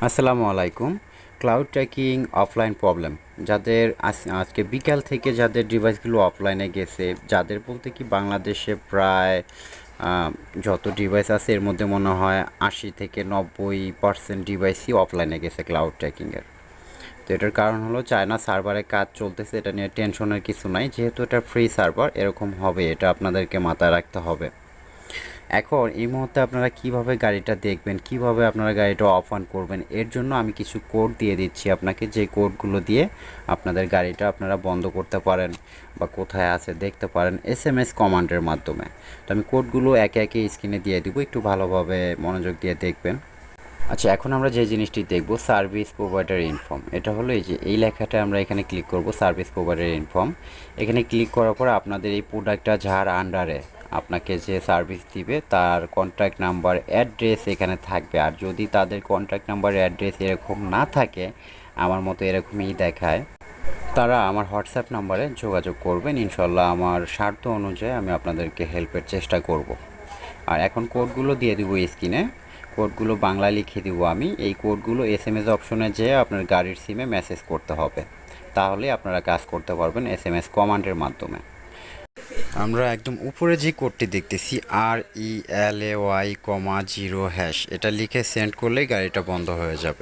আসসালামু আলাইকুম। Cloud tracking offline problem যাদের আজ- আজকে বিকাল থেকে যাদের ডিভাইসগুলো অফলাইনে গেছে, যাদের বলতে কি বাংলাদেশে প্রায় যত ডিভাইস আছে, এর মধ্যে মনে হয় আশি থেকে নব্বই পার্সেন্ট ডিভাইসই অফলাইনে গেছে ক্লাউড ট্র্যাকিংয়ের তো এটার কারণ হলো চায়না সার্ভারে কাজ চলতেছে, এটা নিয়ে টেনশনের কিছু নাই। যেহেতু এটা ফ্রি সার্ভার এরকম হবে, এটা আপনাদেরকে মাথায় রাখতে হবে। এখন এই মুহূর্তে আপনারা কীভাবে গাড়িটা দেখবেন? কীভাবে আপনারা গাড়িটা অফ অন করবেন? এর জন্য আমি কিছু কোড দিয়ে দিচ্ছি আপনাকে। যে কোডগুলো দিয়ে আপনাদের গাড়িটা আপনারা বন্ধ করতে পারেন বা কোথায় আছে দেখতে পারেন এস এম এস কমান্ডের মাধ্যমে। তো আমি কোডগুলো একে একে স্ক্রিনে দিয়ে দিব। একটু ভালোভাবে মনোযোগ দিয়ে দেখবেন। আচ্ছা এখন আমরা যে জিনিসটি দেখব সার্ভিস প্রোভাইডার ইনফর্ম এটা হলো এই যে, এই লেখাটা আমরা এখানে ক্লিক করব সার্ভিস প্রোভাইডার ইনফর্ম এখানে ক্লিক করার পর আপনাদের এই প্রোডাক্টটা যার আন্ডারে আপনাকে যে সার্ভিস দিবে, তার কন্ট্যাক্ট নাম্বার অ্যাড্রেস এখানে থাকবে। আর যদি তাদের কন্ট্যাক্ট নাম্বার অ্যাড্রেস এরকম না থাকে, আমার মতো এরকমই দেখায়, তারা আমার হোয়াটসঅ্যাপ নাম্বারে যোগাযোগ করবেন। ইনশাল্লাহ আমার স্বার্থ অনুযায়ী আমি আপনাদেরকে হেল্পের চেষ্টা করব। আর এখন কোডগুলো দিয়ে দিব স্ক্রিনে কোডগুলো বাংলা লিখে দিব আমি। এই কোডগুলো এস এম এস অপশনে যেয়ে আপনার গাড়ির সিমে মেসেজ করতে হবে। তাহলে আপনারা কাজ করতে পারবেন এস এম এস কমান্ডের মাধ্যমে। আমরা একদম উপরে যে কোডটি দেখতেছি আর E L A Y comma, zero hash এটা লিখে সেন্ড করলেই গাড়িটা বন্ধ হয়ে যাবে।